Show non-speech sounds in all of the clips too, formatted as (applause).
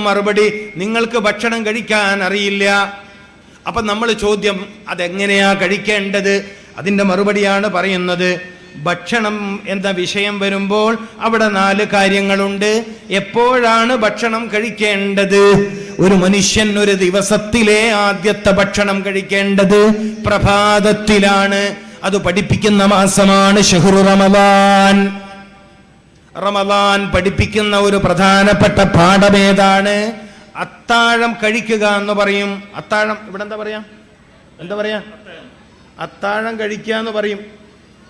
മറുപടി നിങ്ങൾക്ക് ഭക്ഷണം കഴിക്കാൻ അറിയില്ല. അപ്പൊ നമ്മൾ ചോദ്യം അതെങ്ങനെയാ കഴിക്കേണ്ടത്? അതിന്റെ മറുപടിയാണ് പറയുന്നത് ഭക്ഷണം എന്ന വിഷയം വരുമ്പോൾ അവിടെ നാല് കാര്യങ്ങളുണ്ട്. എപ്പോഴാണ് ഭക്ഷണം കഴിക്കേണ്ടത്? ഒരു മനുഷ്യൻ ഒരു ദിവസത്തിലെ ആദ്യത്തെ ഭക്ഷണം കഴിക്കേണ്ടത് പ്രഭാതത്തിലാണ്. അത് പഠിപ്പിക്കുന്ന മാസമാണ് ഷഹ്റു റമദാൻ. റമദാൻ പഠിപ്പിക്കുന്ന ഒരു പ്രധാനപ്പെട്ട പാഠമേതാണ് അത്താഴം കഴിക്കുക എന്ന് പറയും. അത്താഴം ഇവിടെ എന്താ പറയാ? എന്താ പറയാ? അത്താഴം കഴിക്കുക എന്ന് പറയും.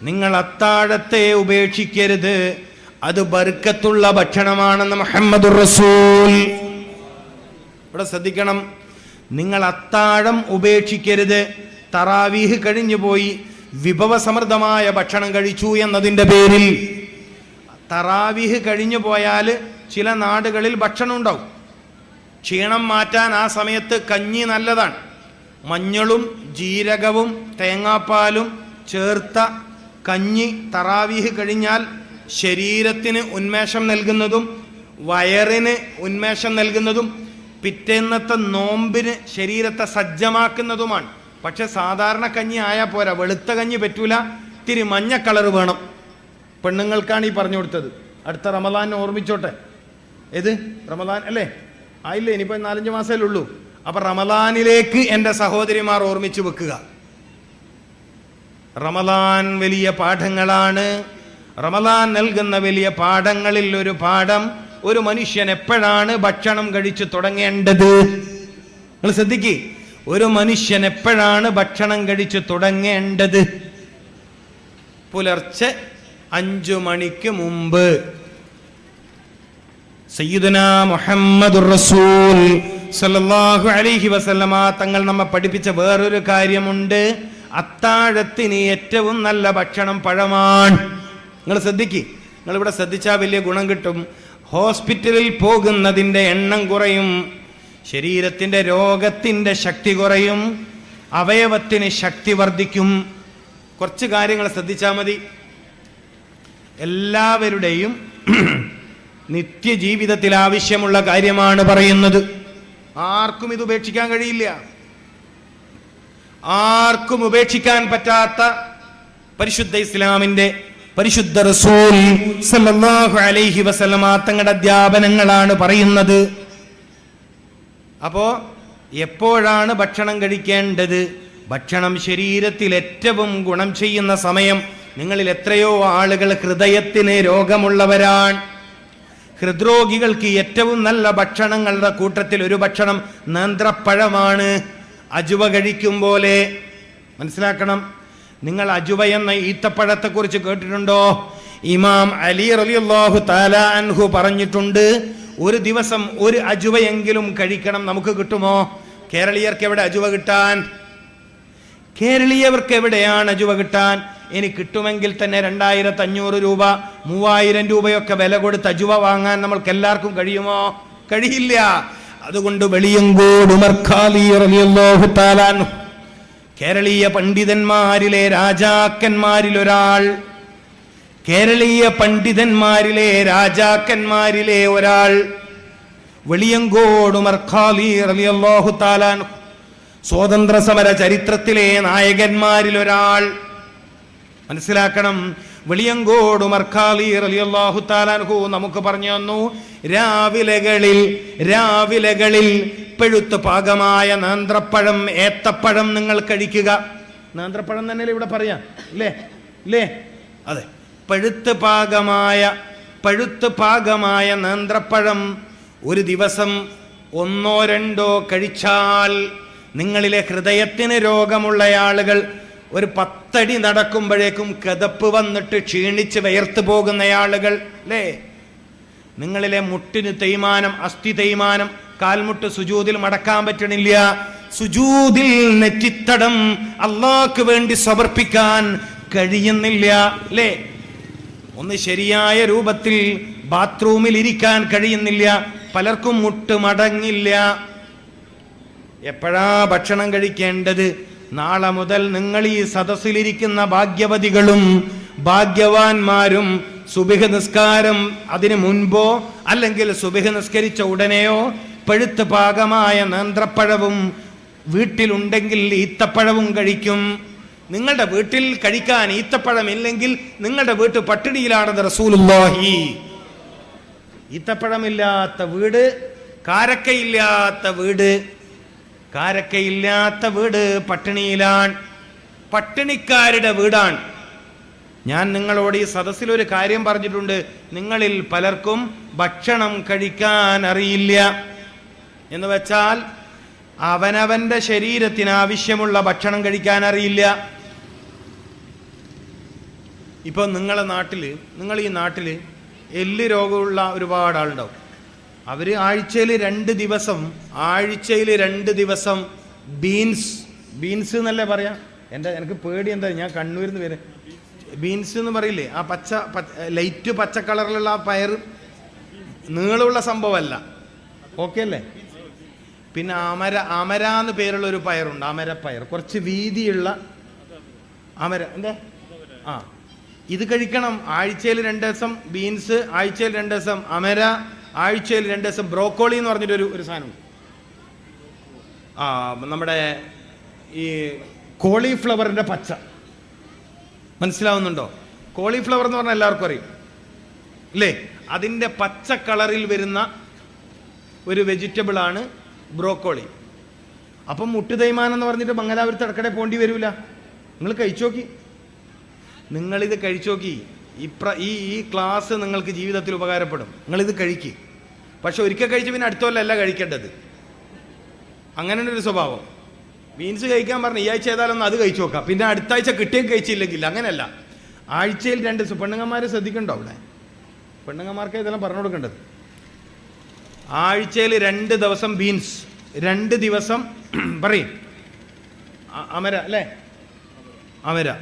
നിങ്ങൾ അത്താഴത്തെ ഉപേക്ഷിക്കരുത്. അത് ബർക്കത്തുള്ള ഭക്ഷണമാണെന്ന് മുഹമ്മദ് റസൂൽ. ഇവിടെ ശ്രദ്ധിക്കണം. നിങ്ങൾ അത്താഴം ഉപേക്ഷിക്കരുത്. തറാവീഹ് കഴിഞ്ഞു പോയി വിഭവസമൃദ്ധമായ ഭക്ഷണം കഴിച്ചു എന്നതിന്റെ പേരിൽ. തറാവീഹ് കഴിഞ്ഞു പോയാൽ ചില നാടുകളിൽ ഭക്ഷണം ഉണ്ടാവും. ക്ഷീണം മാറ്റാൻ ആ സമയത്ത് കഞ്ഞി നല്ലതാണ്. മഞ്ഞളും ജീരകവും തേങ്ങാപ്പാലും ചേർത്ത കഞ്ഞി തറാവീഹ് കഴിഞ്ഞാൽ ശരീരത്തിന് ഉന്മേഷം നൽകുന്നതും വയറിന് ഉന്മേഷം നൽകുന്നതും പിറ്റേന്നത്തെ നോമ്പിന് ശരീരത്തെ സജ്ജമാക്കുന്നതുമാണ്. പക്ഷെ സാധാരണ കഞ്ഞി ആയാൽ പോരാ വെളുത്ത കഞ്ഞി പറ്റൂല ഇത്തിരി മഞ്ഞ കളർ വേണം. പെണ്ണുങ്ങൾക്കാണ് ഈ പറഞ്ഞു കൊടുത്തത്. അടുത്ത റമദാൻ ഓർമ്മിച്ചോട്ടെ. ഏത്? റമദാൻ അല്ലേ? ആയില്ലേ? ഇനിയിപ്പോൾ നാലഞ്ച് മാസമല്ലേ ഉള്ളൂ. അപ്പൊ റമദാനിലേക്ക് എന്റെ സഹോദരിമാർ ഓർമ്മിച്ച് വെക്കുക. റമദാൻ വലിയ പാഠങ്ങളാണ്. റമദാൻ നൽകുന്ന വലിയ പാഠങ്ങളിൽ ഒരു പാഠം ഒരു മനുഷ്യൻ എപ്പോഴാണ് ഭക്ഷണം കഴിച്ചു തുടങ്ങേണ്ടത്? നിങ്ങൾ ശ്രദ്ധിക്കേ. ഒരു മനുഷ്യൻ എപ്പോഴാണ് ഭക്ഷണം കഴിച്ചു തുടങ്ങേണ്ടത്? പുലർച്ചെ അഞ്ചു മണിക്ക് മുമ്പ്. സയ്യിദന മുഹമ്മദ് റസൂൽ സല്ലല്ലാഹു അലൈഹി വസല്ലമ തങ്ങൾ നമ്മെ പഠിപ്പിച്ച വേറൊരു കാര്യമുണ്ട്. അത്താഴത്തിന് ഏറ്റവും നല്ല ഭക്ഷണം പഴമാണ്. നിങ്ങൾ ശ്രദ്ധിക്ക്. നിങ്ങൾ ഇവിടെ ശ്രദ്ധിച്ചാൽ വലിയ ഗുണം കിട്ടും. ഹോസ്പിറ്റലിൽ പോകുന്നതിന്റെ എണ്ണം കുറയും. ശരീരത്തിന്റെ രോഗത്തിന്റെ ശക്തി കുറയും. അവയവത്തിന് ശക്തി വർദ്ധിക്കും. കുറച്ച് കാര്യങ്ങൾ ശ്രദ്ധിച്ചാൽ മതി. എല്ലാവരുടെയും (clears throat) നിത്യജീവിതത്തിൽ ആവശ്യമുള്ള കാര്യമാണ് പറയുന്നത്. ആർക്കും ഇത് ഉപേക്ഷിക്കാൻ കഴിയില്ല. ആർക്കും ഉപേക്ഷിക്കാൻ പറ്റാത്ത പരിശുദ്ധ ഇസ്ലാമിന്റെ പരിശുദ്ധ റസൂൽ സല്ലല്ലാഹു അലൈഹി വസല്ലമ തങ്ങളുടെ അധ്യാപനങ്ങളാണ് പറയുന്നത്. അപ്പോ എപ്പോഴാണ് ഭക്ഷണം കഴിക്കേണ്ടത്? ഭക്ഷണം ശരീരത്തിൽ ഏറ്റവും ഗുണം ചെയ്യുന്ന സമയം നിങ്ങളിൽ എത്രയോ ആളുകൾ ഹൃദയത്തിന് രോഗമുള്ളവരാണ്. ഹൃദ്രോഗികൾക്ക് ഏറ്റവും നല്ല ഭക്ഷണങ്ങളുടെ കൂട്ടത്തിൽ ഒരു ഭക്ഷണം നേന്ത്രപ്പഴമാണ്. അജുവ കഴിക്കും പോലെ. മനസ്സിലാക്കണം? നിങ്ങൾ അജുവ എന്ന ഈത്തപ്പഴത്തെക്കുറിച്ച് കേട്ടിട്ടുണ്ടോ? ഇമാം അലി റലിയല്ലാഹു താല അൻഹു പറഞ്ഞിട്ടുണ്ട് ഒരു ദിവസം ഒരു അജുവയെങ്കിലും കഴിക്കണം നമുക്ക് കിട്ടുമോ? കേരളീയർക്ക് എവിടെ അജുവ കിട്ടാൻ? കേരളീയവർക്ക് എവിടെയാണ് അജുവ കിട്ടാൻ? ഇനി കിട്ടുമെങ്കിൽ തന്നെ രണ്ടായിരത്തി അഞ്ഞൂറ് രൂപ മൂവായിരം രൂപയൊക്കെ വില കൊടുത്ത് അജുവ വാങ്ങാൻ നമ്മൾക്ക് എല്ലാവർക്കും കഴിയുമോ? കഴിയില്ല. അതുകൊണ്ട് വെളിയങ്കോട് കേരളീയ പണ്ഡിതന്മാരിലെ രാജാക്കന്മാരിൽ ഒരാൾ കേരളീയ പണ്ഡിതന്മാരിലെ രാജാക്കന്മാരിലെ ഒരാൾ വെളിയങ്കോട് മർഖാലി താലാൻ സ്വാതന്ത്ര്യ സമര ചരിത്രത്തിലെ നായകന്മാരിൽ ഒരാൾ മനസ്സിലാക്കണം. വെളിയങ്കോട് മർഖാലി റളിയല്ലാഹു താലാൻഹു നമുക്ക് പറഞ്ഞു തന്നു രാവിലകളിൽ രാവിലകളിൽ പെഴുത്ത് പാകമായ നാന്ത്രപ്പഴം ഏത്തപ്പഴം നിങ്ങൾ കഴിക്കുക. നാന്ത്രപ്പഴം തന്നെ ഇവിടെ പറയാം? ഇല്ലേ ഇല്ലേ അതെ. പഴുത്ത് പാകമായ പഴുത്ത് പാകമായ നാന്ത്രപ്പഴം ഒരു ദിവസം ഒന്നോ രണ്ടോ കഴിച്ചാൽ നിങ്ങളിലെ ഹൃദയത്തിന് രോഗമുള്ള ആളുകൾ ഒരു പത്തടി നടക്കുമ്പോഴേക്കും കിതപ്പ് വന്നിട്ട് ക്ഷീണിച്ച് വയർത്തു പോകുന്ന ആളുകൾ അല്ലേ നിങ്ങളിലെ മുട്ടിന് തേയ്മാനം അസ്ഥി തേയ്മാനം കാൽമുട്ട് സുജൂതിൽ മടക്കാൻ പറ്റണില്ല. സുജൂതിൽ നെറ്റിത്തടം അള്ളാക്ക് വേണ്ടി സമർപ്പിക്കാൻ കഴിയുന്നില്ല അല്ലേ ഒന്ന് ശരിയായ രൂപത്തിൽ ബാത്റൂമിൽ ഇരിക്കാൻ കഴിയുന്നില്ല. പലർക്കും മുട്ട് മടങ്ങില്ല. എപ്പോഴാ ഭക്ഷണം കഴിക്കേണ്ടത്? നാളെ മുതൽ നിങ്ങൾ ഈ സദസ്സിലിരിക്കുന്ന ഭാഗ്യവതികളും ഭാഗ്യവാന്മാരും സുബിഹ നിസ്കാരം അതിനു മുൻപോ അല്ലെങ്കിൽ സുബിഹ നിസ്കരിച്ച ഉടനെയോ പഴുത്ത് പാകമായ നേന്ത്രപ്പഴവും വീട്ടിലുണ്ടെങ്കിൽ ഈത്തപ്പഴവും കഴിക്കും. നിങ്ങളുടെ വീട്ടിൽ കഴിക്കാൻ ഈത്തപ്പഴം ഇല്ലെങ്കിൽ നിങ്ങളുടെ വീട്ട് പട്ടിണിയിലാണെന്ന് റസൂലുള്ളാഹി. ഈത്തപ്പഴമില്ലാത്ത വീട് കാരക്കയില്ലാത്ത വീട് കാരക്കയില്ലാത്ത വീട് പട്ടിണിയിലാണ് പട്ടിണിക്കാരുടെ വീടാണ് ഞാൻ നിങ്ങളോട് ഈ സദസ്സിൽ ഒരു കാര്യം പറഞ്ഞിട്ടുണ്ട്. നിങ്ങളിൽ പലർക്കും ഭക്ഷണം കഴിക്കാൻ അറിയില്ല. എന്ന് വെച്ചാൽ അവനവന്റെ ശരീരത്തിന് ആവശ്യമുള്ള ഭക്ഷണം കഴിക്കാൻ അറിയില്ല. ഇപ്പോൾ നിങ്ങളെ നാട്ടിൽ നിങ്ങൾ ഈ നാട്ടിൽ എല്ല് രോഗമുള്ള ഒരുപാട് ആളുണ്ടാവും അവർ ആഴ്ചയിൽ രണ്ട് ദിവസം ആഴ്ചയിൽ രണ്ട് ദിവസം ബീൻസ് ബീൻസ് എന്നല്ലേ പറയാം? എന്റെ എനിക്ക് പേടി എന്താ? ഞാൻ കണ്ണൂരിൽ നിന്ന് വരെ. ബീൻസ് എന്ന് പറയില്ലേ? ആ പച്ച ലൈറ്റ് പച്ച കളറിലുള്ള ആ പയർ നീളമുള്ള സംഭവമല്ല. ഓക്കെ അല്ലേ? പിന്നെ അമര അമര എന്ന് പേരുള്ള ഒരു പയറുണ്ട് അമര പയർ കുറച്ച് വീതിയുള്ള അമര എന്താ? ആ. ഇത് കഴിക്കണം. ആഴ്ചയിൽ രണ്ട് ദിവസം ബീൻസ് ആഴ്ചയിൽ രണ്ട് ദിവസം അമര ആഴ്ചയിൽ രണ്ട് ദിവസം ബ്രോക്കോളി എന്ന് പറഞ്ഞിട്ടൊരു ഒരു സാധനം. ആ നമ്മുടെ ഈ കോളിഫ്ലവറിന്റെ പച്ച. മനസ്സിലാവുന്നുണ്ടോ? കോളിഫ്ലവർ എന്ന് പറഞ്ഞാൽ എല്ലാവർക്കും അറിയും. അല്ലേ അതിന്റെ പച്ച കളറിൽ വരുന്ന ഒരു വെജിറ്റബിളാണ് ബ്രോക്കോളി. അപ്പം മുട്ട് തേയ്മാനം എന്ന് പറഞ്ഞിട്ട് മംഗലാപുരത്ത് ഇടക്കടെ പോണ്ടി വരില്ല നിങ്ങൾ കഴിച്ചു നോക്കി. നിങ്ങളിത് കഴിച്ചു നോക്കി. ഈ ഈ ക്ലാസ് നിങ്ങൾക്ക് ജീവിതത്തിൽ ഉപകാരപ്പെടും. നിങ്ങളിത് കഴിക്ക്. പക്ഷെ ഒരിക്കൽ കഴിച്ച് പിന്നെ അടുത്ത കൊല്ലമല്ല കഴിക്കേണ്ടത്. അങ്ങനെ ഒരു സ്വഭാവം. മീൻസ് കഴിക്കാൻ പറഞ്ഞു ഈ ആഴ്ച ഏതായാലും അത് കഴിച്ചു നോക്കാം. പിന്നെ അടുത്ത ആഴ്ച കിട്ടിയും കഴിച്ചില്ലെങ്കിൽ അങ്ങനെയല്ല. ആഴ്ചയിൽ രണ്ട് പെണ്ണുങ്ങന്മാരെ ശ്രദ്ധിക്കണ്ടോ അവിടെ? പെണ്ണുങ്ങന്മാർക്ക് ഇതെല്ലാം പറഞ്ഞു കൊടുക്കേണ്ടത്. ആഴ്ചയിൽ രണ്ട് ദിവസം ബീൻസ്. രണ്ട് ദിവസം (clears throat) പറയും. അമര അല്ലേ? അമര.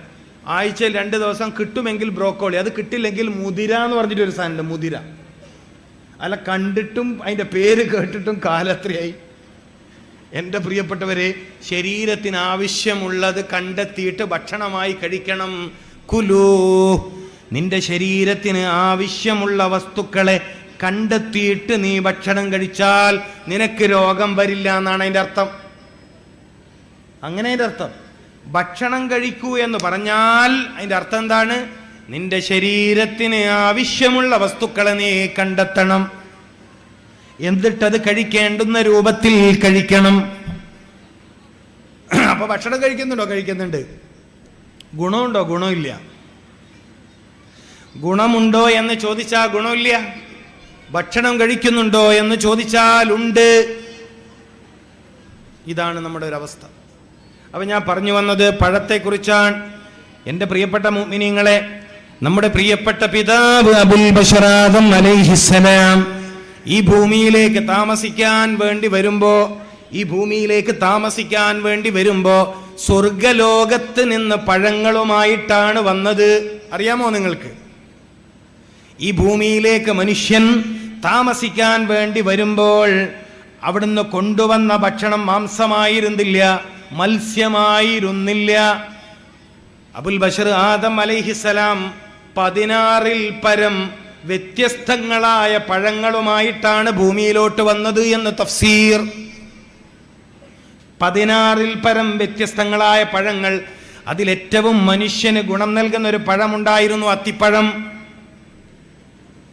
ആഴ്ചയിൽ രണ്ട് ദിവസം കിട്ടുമെങ്കിൽ ബ്രോക്കോളി. അത് കിട്ടില്ലെങ്കിൽ മുതിര എന്ന് പറഞ്ഞിട്ട് ഒരു സാധനമുണ്ട് മുതിര. അല്ല കണ്ടിട്ടും അതിന്റെ പേര് കേട്ടിട്ടും കാലത്രയായി. എന്റെ പ്രിയപ്പെട്ടവരെ ശരീരത്തിന് ആവശ്യമുള്ളത് കണ്ടെത്തിയിട്ട് ഭക്ഷണമായി കഴിക്കണം. കുലു. നിന്റെ ശരീരത്തിന് ആവശ്യമുള്ള വസ്തുക്കളെ കണ്ടെത്തിയിട്ട് നീ ഭക്ഷണം കഴിച്ചാൽ നിനക്ക് രോഗം വരില്ല എന്നാണ് അതിന്റെ അർത്ഥം. അങ്ങനെ അതിന്റെ അർത്ഥം. ഭക്ഷണം കഴിക്കൂ എന്ന് പറഞ്ഞാൽ അതിന്റെ അർത്ഥം എന്താണ്? നിന്റെ ശരീരത്തിന് ആവശ്യമുള്ള വസ്തുക്കളെ നീ കണ്ടെത്തണം. എന്നിട്ടത് കഴിക്കേണ്ടുന്ന രൂപത്തിൽ കഴിക്കണം. അപ്പൊ ഭക്ഷണം കഴിക്കുന്നുണ്ടോ? കഴിക്കുന്നുണ്ട്. ഗുണമുണ്ടോ? ഗുണമില്ല. ഗുണമുണ്ടോ എന്ന് ചോദിച്ചാൽ ഗുണമില്ല. ഭക്ഷണം കഴിക്കുന്നുണ്ടോ എന്ന് ചോദിച്ചാൽ ഉണ്ട് ഇതാണ് നമ്മുടെ ഒരു അവസ്ഥ. അപ്പൊ ഞാൻ പറഞ്ഞു വന്നത് പഴത്തെക്കുറിച്ചാണ്. എന്റെ പ്രിയപ്പെട്ട മുഅ്മിനീങ്ങളെ നമ്മുടെ പ്രിയപ്പെട്ട പിതാവ് അബുൽ ബഷറാദം അലൈഹിസ്സലാം ഈ ഭൂമിയിലേക്ക് താമസിക്കാൻ വേണ്ടി വരുമ്പോ ഈ ഭൂമിയിലേക്ക് താമസിക്കാൻ വേണ്ടി വരുമ്പോ സ്വർഗലോകത്ത് നിന്ന് പഴങ്ങളുമായിട്ടാണ് വന്നത്. അറിയാമോ നിങ്ങൾക്ക്? ഈ ഭൂമിയിലേക്ക് മനുഷ്യൻ താമസിക്കാൻ വേണ്ടി വരുമ്പോൾ അവിടുന്ന് കൊണ്ടുവന്ന ഭക്ഷണം മാംസമായിരുന്നില്ല മത്സ്യമായിരുന്നില്ല. അബുൽ ബഷർ ആദം അലൈഹിസലാം പതിനാറിൽ പരം വ്യത്യസ്തങ്ങളായ പഴങ്ങളുമായിട്ടാണ് ഭൂമിയിലോട്ട് വന്നത് എന്ന് തഫ്സീർ. പതിനാറിൽ പരം വ്യത്യസ്തങ്ങളായ പഴങ്ങൾ അതിലേറ്റവും മനുഷ്യന് ഗുണം നൽകുന്ന ഒരു പഴമുണ്ടായിരുന്നു അത്തിപ്പഴം.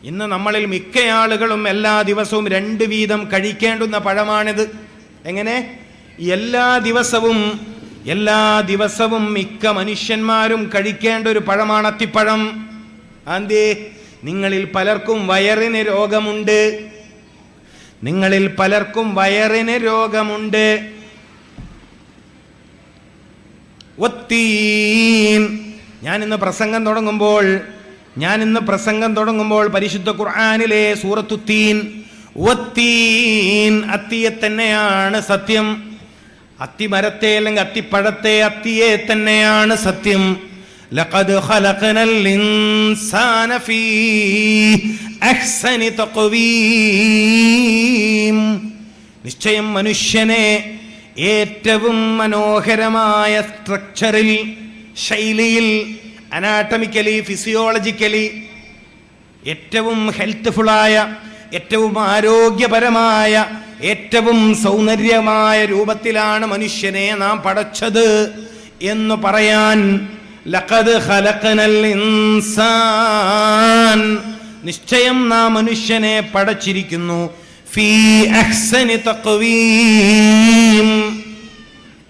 ഇന്ന് നമ്മളിൽ മിക്ക ആളുകളും എല്ലാ ദിവസവും രണ്ട് വീതം കഴിക്കേണ്ടുന്ന പഴമാണിത്. എങ്ങനെ? എല്ലാ ദിവസവും എല്ലാ ദിവസവും മിക്ക മനുഷ്യന്മാരും കഴിക്കേണ്ട ഒരു പഴമാണ് അത്തിപ്പഴം. ആന്തേ നിങ്ങളിൽ പലർക്കും വയറിന് രോഗമുണ്ട്. നിങ്ങളിൽ പലർക്കും വയറിന് രോഗമുണ്ട്. ഒത്തീൻ. ഞാൻ ഇന്ന് പ്രസംഗം തുടങ്ങുമ്പോൾ ഞാൻ ഇന്ന് പ്രസംഗം തുടങ്ങുമ്പോൾ പരിശുദ്ധ ഖുർആാനിലെ സൂറത്തുത്തീൻ. അത്തിയെ തന്നെയാണ് സത്യം. അത്തിമരത്തെ അല്ലെങ്കിൽ അത്തിപ്പഴത്തെ അത്തിയെ തന്നെയാണ് സത്യം. لقد خلقنا الإنسان في أحسن تقويم നിശ്ചയം മനുഷ്യനെ ഏറ്റവും മനോഹരമായ സ്ട്രക്ചറിൽ ശൈലിയിൽ അനാട്ടമിക്കലി ഫിസിയോളജിക്കലി ഏറ്റവും ഹെൽത്ത്ഫുള്ളായ ഏറ്റവും ആരോഗ്യപരമായ ഏറ്റവും സൗന്ദര്യമായ രൂപത്തിലാണ് മനുഷ്യനെ നാം പടച്ചത് എന്ന് പറയാൻ ലഖദ് ഖലഖനൽ ഇൻസാൻ നിശ്ചയം നാം മനുഷ്യനെ പടച്ചിരിക്കുന്നു. ഫീ അഹ്സനി തഖ്വീം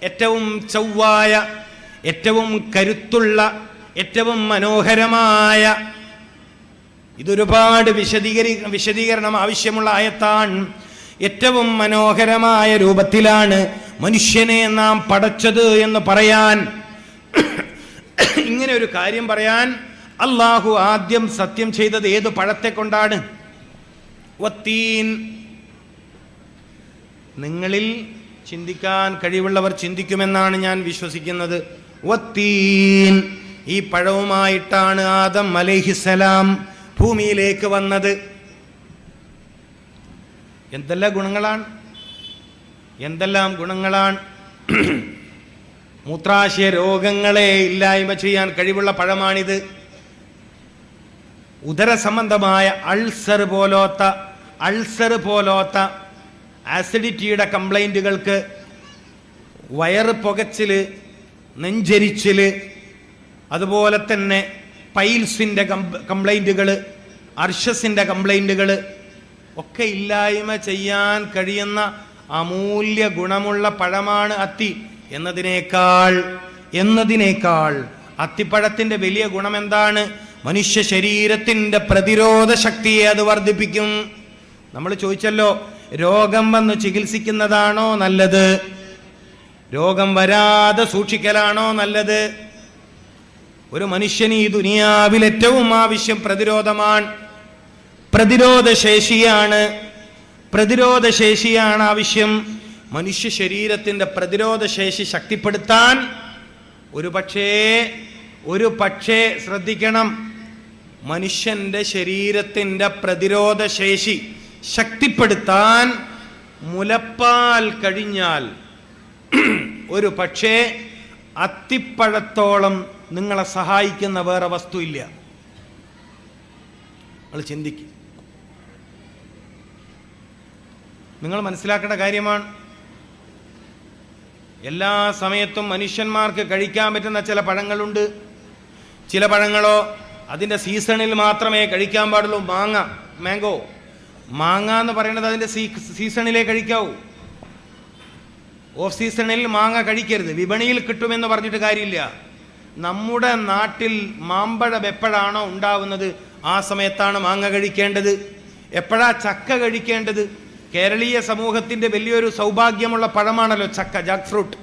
ഏറ്റവും ചൊവ്വായ ഏറ്റവും കരുത്തുള്ള ഏറ്റവും മനോഹരമായ ഇതൊരുപാട് വിശദീകരി വിശദീകരണം ആവശ്യമുള്ള ആയത്താണ്. ഏറ്റവും മനോഹരമായ രൂപത്തിലാണ് മനുഷ്യനെ നാം പടച്ചത് എന്ന് പറയാൻ (coughs) ഇങ്ങനെ ഒരു കാര്യം പറയാൻ അള്ളാഹു ആദ്യം സത്യം ചെയ്തത് ഏത് പഴത്തെ കൊണ്ടാണ് നിങ്ങളിൽ ചിന്തിക്കാൻ കഴിവുള്ളവർ ചിന്തിക്കുമെന്നാണ് ഞാൻ വിശ്വസിക്കുന്നത്. ഈ പഴവുമായിട്ടാണ് ആദം അലൈഹിസലാം ഭൂമിയിലേക്ക് വന്നത്. എന്തെല്ലാം ഗുണങ്ങളാണ്? എന്തെല്ലാം ഗുണങ്ങളാണ്? മൂത്രാശയ രോഗങ്ങളെ ഇല്ലായ്മ ചെയ്യാൻ കഴിവുള്ള പഴമാണിത്. ഉദര സംബന്ധമായ അൾസർ പോലോത്ത അൾസർ പോലോത്ത ആസിഡിറ്റിയുടെ കംപ്ലൈന്റുകൾക്ക് വയറ് പുകച്ചിൽ നെഞ്ചരിച്ചിൽ അതുപോലെ തന്നെ പൈൽസിന്റെ കംപ്ലൈന്റുകൾ അർഷസിന്റെ കംപ്ലൈന്റുകൾ ഒക്കെ ഇല്ലായ്മ ചെയ്യാൻ കഴിയുന്ന അമൂല്യ ഗുണമുള്ള പഴമാണ് അത്തി. എന്നതിനേക്കാൾ എന്നതിനേക്കാൾ അത്തിപ്പഴത്തിന്റെ വലിയ ഗുണം എന്താണ് മനുഷ്യ ശരീരത്തിന്റെ പ്രതിരോധ ശക്തിയെ അത് വർദ്ധിപ്പിക്കും. നമ്മൾ ചോദിച്ചല്ലോ രോഗം വന്ന് ചികിത്സിക്കുന്നതാണോ നല്ലത്? രോഗം വരാതെ സൂക്ഷിക്കലാണോ നല്ലത്? ഒരു മനുഷ്യന് ഈ ദുനിയാവിൽ ഏറ്റവും ആവശ്യം പ്രതിരോധമാണ്. പ്രതിരോധ ശേഷിയാണ് പ്രതിരോധ ശേഷിയാണ് ആവശ്യം. മനുഷ്യ ശരീരത്തിന്റെ പ്രതിരോധ ശേഷി ശക്തിപ്പെടുത്താൻ ഒരു പക്ഷേ ഒരു പക്ഷേ ശ്രദ്ധിക്കണം. മനുഷ്യന്റെ ശരീരത്തിന്റെ പ്രതിരോധ ശേഷി ശക്തിപ്പെടുത്താൻ മുലപ്പാൽ കഴിഞ്ഞാൽ (clears throat) ഒരു പക്ഷേ അത്തിപ്പഴത്തോളം നിങ്ങളെ സഹായിക്കുന്ന വേറെ വസ്തു ഇല്ല ചിന്തിക്കും. നിങ്ങൾ മനസ്സിലാക്കേണ്ട കാര്യമാണ്. എല്ലാ സമയത്തും മനുഷ്യന്മാർക്ക് കഴിക്കാൻ പറ്റുന്ന ചില പഴങ്ങളുണ്ട്. ചില പഴങ്ങളോ അതിന്റെ സീസണിൽ മാത്രമേ കഴിക്കാൻ പാടുള്ളൂ. മാങ്ങ മാംഗോ. മാങ്ങ എന്ന് പറയുന്നത് അതിന്റെ സീസണിലേ കഴിക്കാവൂ. ഓഫ് സീസണിൽ മാങ്ങ കഴിക്കരുത്. വിപണിയിൽ കിട്ടുമെന്ന് പറഞ്ഞിട്ട് കാര്യമില്ല. നമ്മുടെ നാട്ടിൽ മാമ്പഴം എപ്പോഴാണോ ഉണ്ടാവുന്നത്? ആ സമയത്താണ് മാങ്ങ കഴിക്കേണ്ടത്. എപ്പോഴാ ചക്ക കഴിക്കേണ്ടത്? കേരളീയ സമൂഹത്തിന്റെ വലിയൊരു സൗഭാഗ്യമുള്ള പഴമാണല്ലോ ചക്ക ജാക്ക് ഫ്രൂട്ട്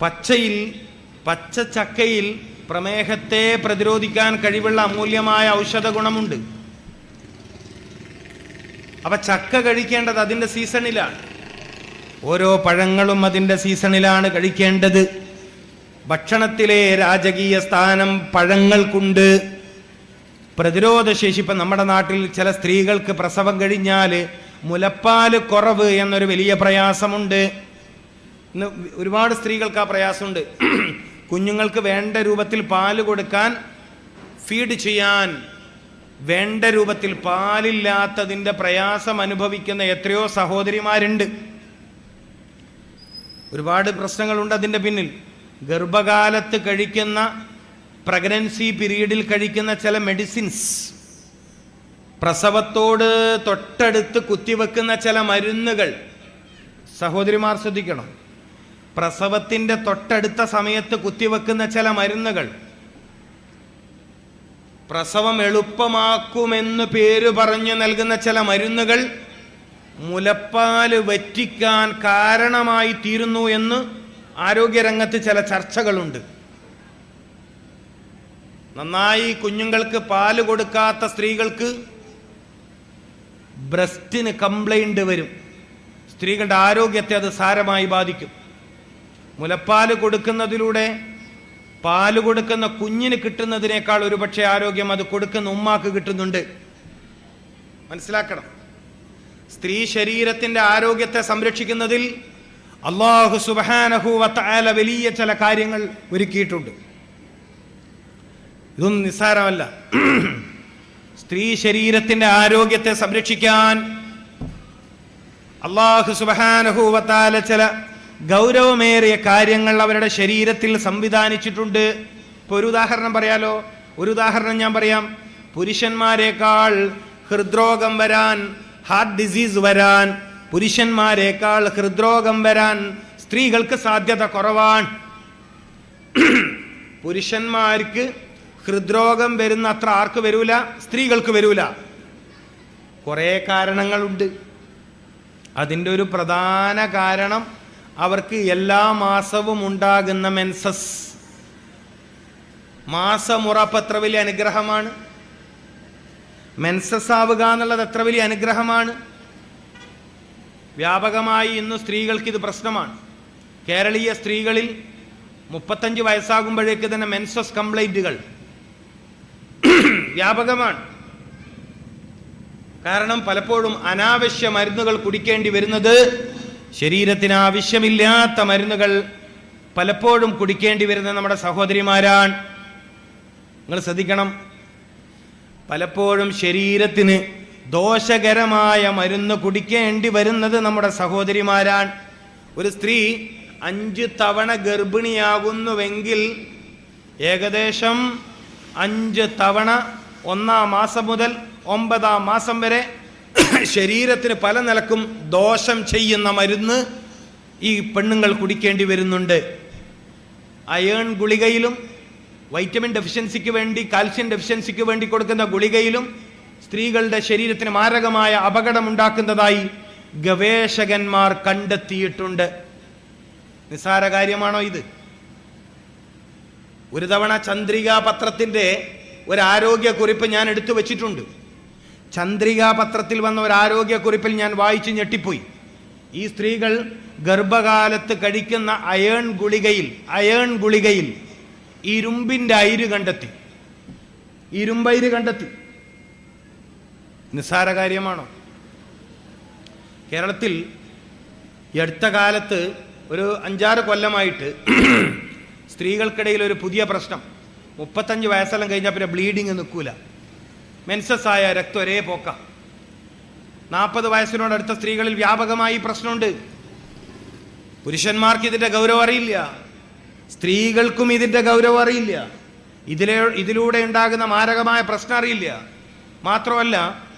പച്ചയിൽ പച്ച ചക്കയിൽ പ്രമേഹത്തെ പ്രതിരോധിക്കാൻ കഴിവുള്ള അമൂല്യമായ ഔഷധ ഗുണമുണ്ട്. അപ്പൊ ചക്ക കഴിക്കേണ്ടത് അതിന്റെ സീസണിലാണ്. ഓരോ പഴങ്ങളും അതിന്റെ സീസണിലാണ് കഴിക്കേണ്ടത്. ഭക്ഷണത്തിലെ രാജകീയ സ്ഥാനം പഴങ്ങൾക്കുണ്ട്. പ്രതിരോധ ശേഷി ഇപ്പം നമ്മുടെ നാട്ടിൽ ചില സ്ത്രീകൾക്ക് പ്രസവം കഴിഞ്ഞാൽ മുലപ്പാൽ കുറവ് എന്നൊരു വലിയ പ്രയാസമുണ്ട്. ഇന്ന് ഒരുപാട് സ്ത്രീകൾക്ക് ആ പ്രയാസമുണ്ട്. കുഞ്ഞുങ്ങൾക്ക് വേണ്ട രൂപത്തിൽ പാൽ കൊടുക്കാൻ ഫീഡ് ചെയ്യാൻ വേണ്ട രൂപത്തിൽ പാലില്ലാത്തതിന്റെ പ്രയാസം അനുഭവിക്കുന്ന എത്രയോ സഹോദരിമാരുണ്ട്. ഒരുപാട് പ്രശ്നങ്ങളുണ്ട് അതിന്റെ പിന്നിൽ. ഗർഭകാലത്ത് കഴിക്കുന്ന പ്രഗ്നൻസി പീരീഡിൽ കഴിക്കുന്ന ചില മെഡിസിൻസ്. പ്രസവത്തോട് തൊട്ടടുത്ത് കുത്തിവെക്കുന്ന ചില മരുന്നുകൾ. സഹോദരിമാർ ശ്രദ്ധിക്കണം. പ്രസവത്തിന്റെ തൊട്ടടുത്ത സമയത്ത് കുത്തിവെക്കുന്ന ചില മരുന്നുകൾ. പ്രസവം എളുപ്പമാക്കുമെന്ന് പേര് പറഞ്ഞു നൽകുന്ന ചില മരുന്നുകൾ മുലപ്പാൽ വറ്റിക്കാൻ കാരണമായി തീരുന്നു എന്ന് ആരോഗ്യരംഗത്ത് ചില ചർച്ചകളുണ്ട്. നന്നായി കുഞ്ഞുങ്ങൾക്ക് പാൽ കൊടുക്കാത്ത സ്ത്രീകൾക്ക് ബ്രസ്റ്റിന് കംപ്ലൈന്റ് വരും. സ്ത്രീകളുടെ ആരോഗ്യത്തെ അത് സാരമായി ബാധിക്കും. മുലപ്പാൽ കൊടുക്കുന്നതിലൂടെ പാൽ കൊടുക്കുന്ന കുഞ്ഞിന് കിട്ടുന്നതിനേക്കാൾ ഒരുപക്ഷെ ആരോഗ്യം അത് കൊടുക്കുന്ന ഉമ്മാക്ക് കിട്ടുന്നുണ്ട്. മനസ്സിലാക്കണം. സ്ത്രീ ശരീരത്തിന്റെ ആരോഗ്യത്തെ സംരക്ഷിക്കുന്നതിൽ അള്ളാഹു സുബാനഹു വലിയ ചില കാര്യങ്ങൾ ഒരുക്കിയിട്ടുണ്ട്. ഇതൊന്നും നിസ്സാരമല്ല. സ്ത്രീ ശരീരത്തിന്റെ ആരോഗ്യത്തെ സംരക്ഷിക്കാൻ അള്ളാഹു സുബഹാനഹൂവത്താല ചില ഗൗരവമേറിയ കാര്യങ്ങൾ അവരുടെ ശരീരത്തിൽ സംവിധാനിച്ചിട്ടുണ്ട്. ഇപ്പൊ ഒരു ഉദാഹരണം പറയാലോ? ഒരു ഉദാഹരണം ഞാൻ പറയാം. പുരുഷന്മാരെക്കാൾ ഹൃദ്രോഗം വരാൻ ഹാർട്ട് ഡിസീസ് വരാൻ പുരുഷന്മാരെക്കാൾ ഹൃദ്രോഗം വരാൻ സ്ത്രീകൾക്ക് സാധ്യത കുറവാണ്. പുരുഷന്മാർക്ക് ഹൃദ്രോഗം വരുന്ന അത്ര ആർക്ക് വരൂല? സ്ത്രീകൾക്ക് വരൂല. കുറേ കാരണങ്ങളുണ്ട്. അതിന്റെ ഒരു പ്രധാന കാരണം അവർക്ക് എല്ലാ മാസവും ഉണ്ടാകുന്ന മെൻസസ്. മാസമുറ എത്ര വലിയ അനുഗ്രഹമാണ്. മെൻസസ് ആവുക എന്നുള്ളത് എത്ര വലിയ അനുഗ്രഹമാണ്. വ്യാപകമായി ഇന്ന് സ്ത്രീകൾക്ക് ഇത് പ്രശ്നമാണ്. കേരളീയ സ്ത്രീകളിൽ മുപ്പത്തഞ്ച് വയസ്സാകുമ്പോഴേക്ക് തന്നെ മെൻസസ് കംപ്ലൈന്റുകൾ. വ്യാപകമാണ്. കാരണം പലപ്പോഴും അനാവശ്യ മരുന്നുകൾ കുടിക്കേണ്ടി വരുന്നത് ശരീരത്തിന് ആവശ്യമില്ലാത്ത മരുന്നുകൾ പലപ്പോഴും കുടിക്കേണ്ടി വരുന്ന നമ്മുടെ സഹോദരിമാരാണ്. നിങ്ങൾ ശ്രദ്ധിക്കണം. പലപ്പോഴും ശരീരത്തിന് ദോഷകരമായ മരുന്ന് കുടിക്കേണ്ടി വരുന്നത് നമ്മുടെ സഹോദരിമാരാണ്. ഒരു സ്ത്രീ അഞ്ച് തവണ ഗർഭിണിയാകുന്നുവെങ്കിൽ ഏകദേശം അഞ്ച് തവണ ഒന്നാം മാസം മുതൽ ഒമ്പതാം മാസം വരെ (clears throat) ശരീരത്തിന് പല നിലക്കും ദോഷം ചെയ്യുന്ന മരുന്ന് ഈ പെണ്ണുങ്ങൾ കുടിക്കേണ്ടി വരുന്നുണ്ട്. അയേൺ ഗുളികയിലും വൈറ്റമിൻ ഡെഫിഷ്യൻസിക്ക് വേണ്ടി കാൽസ്യം ഡെഫിഷ്യൻസിക്ക് വേണ്ടി കൊടുക്കുന്ന ഗുളികയിലും സ്ത്രീകളുടെ ശരീരത്തിന് മാരകമായ അപകടമുണ്ടാക്കുന്നതായി ഗവേഷകന്മാർ കണ്ടെത്തിയിട്ടുണ്ട്. നിസ്സാര കാര്യമാണോ ഇത്? ഒരു തവണ ചന്ദ്രികാ പത്രത്തിന്റെ ഒരു ആരോഗ്യ കുറിപ്പ് ഞാൻ എടുത്തു വച്ചിട്ടുണ്ട്. ചന്ദ്രികാ പത്രത്തിൽ വന്ന ഒരു ആരോഗ്യക്കുറിപ്പിൽ ഞാൻ വായിച്ച് ഞെട്ടിപ്പോയി. ഈ സ്ത്രീകൾ ഗർഭകാലത്ത് കഴിക്കുന്ന അയേൺ ഗുളികയിൽ അയേൺ ഗുളികയിൽ ഇരുമ്പിന്റെ അയിര് കണ്ടെത്തി. ഇരുമ്പയിര് കണ്ടെത്തി. നിസ്സാര കാര്യമാണോ? കേരളത്തിൽ ഈ അടുത്ത കാലത്ത് ഒരു അഞ്ചാറ് കൊല്ലമായിട്ട് സ്ത്രീകൾക്കിടയിൽ ഒരു പുതിയ പ്രശ്നം. മുപ്പത്തഞ്ച് വയസ്സെല്ലാം കഴിഞ്ഞാൽ പിന്നെ ബ്ലീഡിങ് നിൽക്കൂല. മെൻസസ് ആയ രക്തം ഒരേ പോക്ക. നാൽപ്പത് വയസ്സിനോടടുത്ത സ്ത്രീകളിൽ വ്യാപകമായി പ്രശ്നമുണ്ട്. പുരുഷന്മാർക്ക് ഇതിന്റെ ഗൗരവം അറിയില്ല. സ്ത്രീകൾക്കും ഇതിന്റെ ഗൗരവം അറിയില്ല. ഇതിലെ ഇതിലൂടെ ഉണ്ടാകുന്ന മാരകമായ പ്രശ്നം അറിയില്ല. മാത്രമല്ല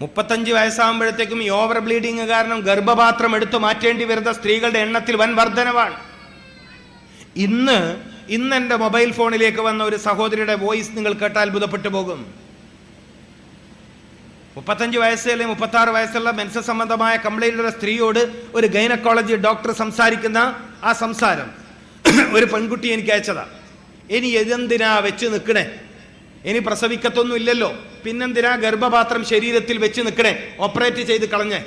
മുപ്പത്തഞ്ച് വയസ്സാകുമ്പോഴത്തേക്കും ഈ ഓവർ ബ്ലീഡിങ് കാരണം ഗർഭപാത്രം എടുത്തു മാറ്റേണ്ടി വരുന്ന സ്ത്രീകളുടെ എണ്ണത്തിൽ വൻ വർധനവാണ്. ഇന്ന് ഇന്ന് എന്റെ മൊബൈൽ ഫോണിലേക്ക് വന്ന ഒരു സഹോദരിയുടെ വോയിസ് നിങ്ങൾ കേട്ടാൽ അത്ഭുതപ്പെട്ടു പോകും. മുപ്പത്തഞ്ച് വയസ്സ് അല്ലെങ്കിൽ മുപ്പത്തി ആറ് വയസ്സുള്ള മെൻസ സംബന്ധമായ കംപ്ലൈന്റുള്ള സ്ത്രീയോട് ഒരു ഗൈനക്കോളജി ഡോക്ടർ സംസാരിക്കുന്ന ആ സംസാരം (clears throat) ഒരു പെൺകുട്ടി എനിക്ക് അയച്ചതാ. ഇനി എന്തിനാ വെച്ച് നിൽക്കണേ? ഇനി പ്രസവിക്കത്തൊന്നും ഇല്ലല്ലോ. പിന്നെന്തിനാ ഗർഭപാത്രം ശരീരത്തിൽ വെച്ച് നിൽക്കണേ? ഓപ്പറേറ്റ് ചെയ്ത് കളഞ്ഞേ.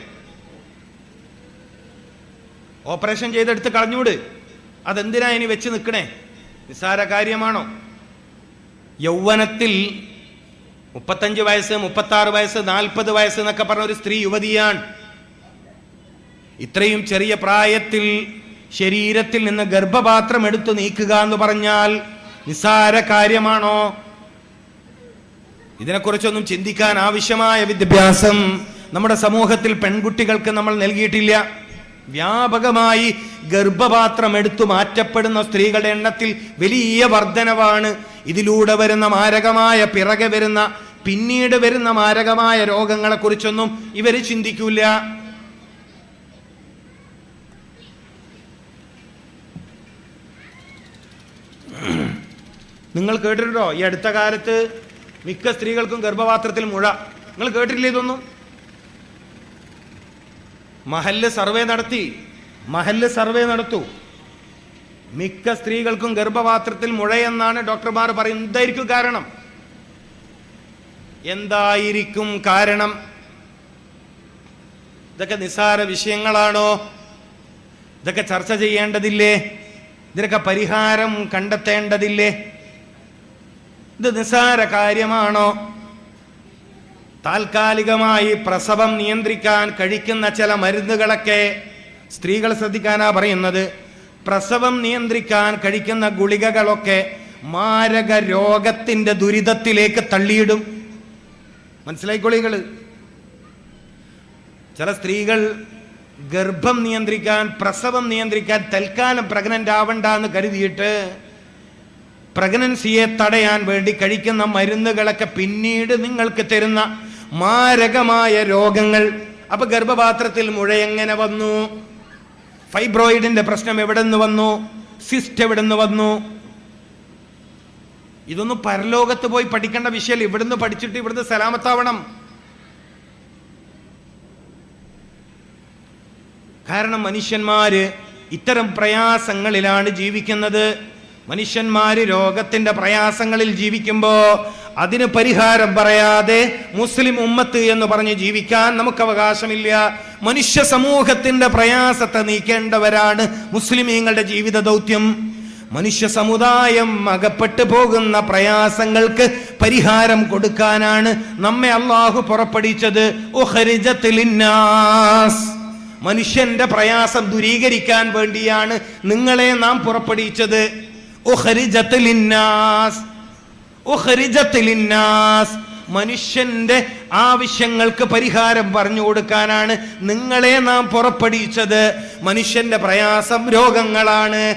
ഓപ്പറേഷൻ ചെയ്തെടുത്ത് കളഞ്ഞൂട് അതെന്തിനാ ഇനി വെച്ച് നിൽക്കണേ? നിസ്സാര കാര്യമാണോ? യൗവനത്തിൽ മുപ്പത്തഞ്ച് വയസ്സ് മുപ്പത്താറ് വയസ്സ് നാൽപ്പത് വയസ്സ് എന്നൊക്കെ പറഞ്ഞ ഒരു സ്ത്രീ യുവതിയാണ്. ഇത്രയും ചെറിയ പ്രായത്തിൽ ശരീരത്തിൽ നിന്ന് ഗർഭപാത്രം എടുത്തു നീക്കുക എന്ന് പറഞ്ഞാൽ നിസ്സാര കാര്യമാണോ? ഇതിനെക്കുറിച്ചൊന്നും ചിന്തിക്കാൻ ആവശ്യമായ വിദ്യാഭ്യാസം നമ്മുടെ സമൂഹത്തിൽ പെൺകുട്ടികൾക്ക് നമ്മൾ നൽകിയിട്ടില്ല. വ്യാപകമായി ഗർഭപാത്രം എടുത്തു മാറ്റപ്പെടുന്ന സ്ത്രീകളുടെ എണ്ണത്തിൽ വലിയ വർധനവാണ്. ഇതിലൂടെ വരുന്ന മാരകമായ പിറകെ വരുന്ന പിന്നീട് വരുന്ന മാരകമായ രോഗങ്ങളെ കുറിച്ചൊന്നും ഇവർ ചിന്തിക്കൂല. നിങ്ങൾ കേട്ടിട്ടുണ്ടോ? ഈ അടുത്ത കാലത്ത് മിക്ക സ്ത്രീകൾക്കും ഗർഭപാത്രത്തിൽ മുഴ. നിങ്ങൾ കേട്ടിട്ടില്ലേ ഇതൊന്നും? മഹല്ല് സർവേ നടത്തി. മഹല്ല് സർവേ നടത്തു. മിക്ക സ്ത്രീകൾക്കും ഗർഭപാത്രത്തിൽ മുഴയെന്നാണ് ഡോക്ടർമാർ പറയുന്നത്. എന്തായിരിക്കും കാരണം. എന്തായിരിക്കും കാരണം? ഇതൊക്കെ നിസ്സാര വിഷയങ്ങളാണോ? ഇതൊക്കെ ചർച്ച ചെയ്യേണ്ടതില്ലേ? ഇതിനൊക്കെ പരിഹാരം കണ്ടെത്തേണ്ടതില്ലേ? ഇത് നിസ്സാര കാര്യമാണോ? താൽക്കാലികമായി പ്രസവം നിയന്ത്രിക്കാൻ കഴിക്കുന്ന ചില മരുന്നുകളൊക്കെ സ്ത്രീകൾ ശ്രദ്ധിക്കാനാ പറയുന്നത്. പ്രസവം നിയന്ത്രിക്കാൻ കഴിക്കുന്ന ഗുളികകളൊക്കെ മാരക രോഗത്തിന്റെ ദുരിതത്തിലേക്ക് തള്ളിയിടും. മനസ്സിലായിക്കൊള്ളികൾ ചില സ്ത്രീകൾ ഗർഭം നിയന്ത്രിക്കാൻ പ്രസവം നിയന്ത്രിക്കാൻ തൽക്കാലം പ്രഗ്നന്റ് ആവണ്ട എന്ന് കരുതിയിട്ട് പ്രഗ്നൻസിയെ തടയാൻ വേണ്ടി കഴിക്കുന്ന മരുന്നുകളൊക്കെ പിന്നീട് നിങ്ങൾക്ക് തരുന്ന മാരകമായ രോഗങ്ങൾ. അപ്പൊ ഗർഭപാത്രത്തിൽ മുഴ എങ്ങനെ വന്നു? ഫൈബ്രോയിഡിന്റെ പ്രശ്നം എവിടെ നിന്ന് വന്നു? സിസ്റ്റ് എവിടെ നിന്ന് വന്നു? ഇതൊന്നും പരലോകത്ത് പോയി പഠിക്കേണ്ട വിഷയം ഇവിടുന്ന് പഠിച്ചിട്ട് ഇവിടുന്ന് സലാമത്താവണം. കാരണം മനുഷ്യന്മാര് ഇത്തരം പ്രയാസങ്ങളിലാണ് ജീവിക്കുന്നത്. മനുഷ്യന്മാര് രോഗത്തിന്റെ പ്രയാസങ്ങളിൽ ജീവിക്കുമ്പോൾ അതിന് പരിഹാരം പറയാതെ മുസ്ലിം ഉമ്മത്ത് എന്ന് പറഞ്ഞ് ജീവിക്കാൻ നമുക്ക് അവകാശമില്ല മനുഷ്യ സമൂഹത്തിന്റെ പ്രയാസത്തെ നീക്കേണ്ടവരാണ് മുസ്ലിമീങ്ങളുടെ ജീവിത ദൗത്യം. മനുഷ്യ സമുദായം അകപ്പെട്ടു പോകുന്ന പ്രയാസങ്ങൾക്ക് പരിഹാരം കൊടുക്കാനാണ് നമ്മെ അള്ളാഹു ലിന്നാസ്. മനുഷ്യന്റെ പ്രയാസം ദൂരീകരിക്കാൻ വേണ്ടിയാണ് നിങ്ങളെ നാം പുറപ്പെടുവിച്ചത്. മനുഷ്യന്റെ ആവശ്യങ്ങൾക്ക് പരിഹാരം പറഞ്ഞു കൊടുക്കാനാണ് നിങ്ങളെ നാം പുറപ്പെടുവിച്ചത്. മനുഷ്യന്റെ പ്രയാസം രോഗങ്ങളാണ്.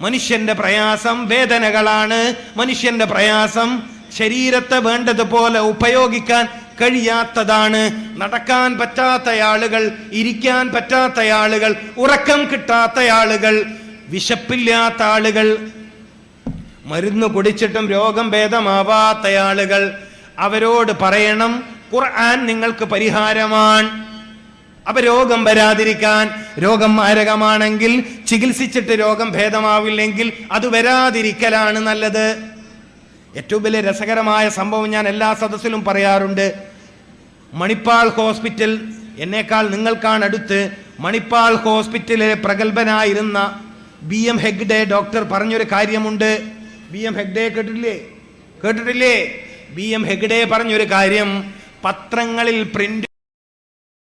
മനുഷ്യന്റെ പ്രയാസം വേദനകളാണ്. മനുഷ്യന്റെ പ്രയാസം ശരീരത്തെ വേണ്ടതുപോലെ ഉപയോഗിക്കാൻ കഴിയാത്തതാണ്. നടക്കാൻ പറ്റാത്ത ആളുകൾ ഇരിക്കാൻ പറ്റാത്ത ആളുകൾ ഉറക്കം കിട്ടാത്ത ആളുകൾ. വിശപ്പില്ലാത്ത ആളുകൾ മരുന്ന് കുടിച്ചിട്ടും രോഗം ഭേദമാവാത്ത ആളുകൾ അവരോട് പറയണം ഖുർആൻ നിങ്ങൾക്ക് പരിഹാരമാണ്. അപ്പൊ രോഗം വരാതിരിക്കാൻ രോഗം മാരകമാണെങ്കിൽ ചികിത്സിച്ചിട്ട് രോഗം ഭേദമാവില്ലെങ്കിൽ അത് വരാതിരിക്കലാണ് നല്ലത്. ഏറ്റവും വലിയ രസകരമായ സംഭവം ഞാൻ എല്ലാ സദസ്സിലും പറയാറുണ്ട്. മണിപ്പാൾ ഹോസ്പിറ്റൽ എന്നേക്കാൾ നിങ്ങൾക്കാണ് അടുത്ത്. മണിപ്പാൾ ഹോസ്പിറ്റലിലെ പ്രഗത്ഭനായിരുന്ന ബി എം ഹെഗ്ഡെ ഡോക്ടർ പറഞ്ഞൊരു കാര്യമുണ്ട്. ബി എം ഹെഗ്ഡെ കേട്ടിട്ടില്ലേ? കേട്ടിട്ടില്ലേ? ബി എം ഹെഗ്ഡെ പറഞ്ഞൊരു കാര്യം. പത്രങ്ങളിൽ പ്രിന്റ്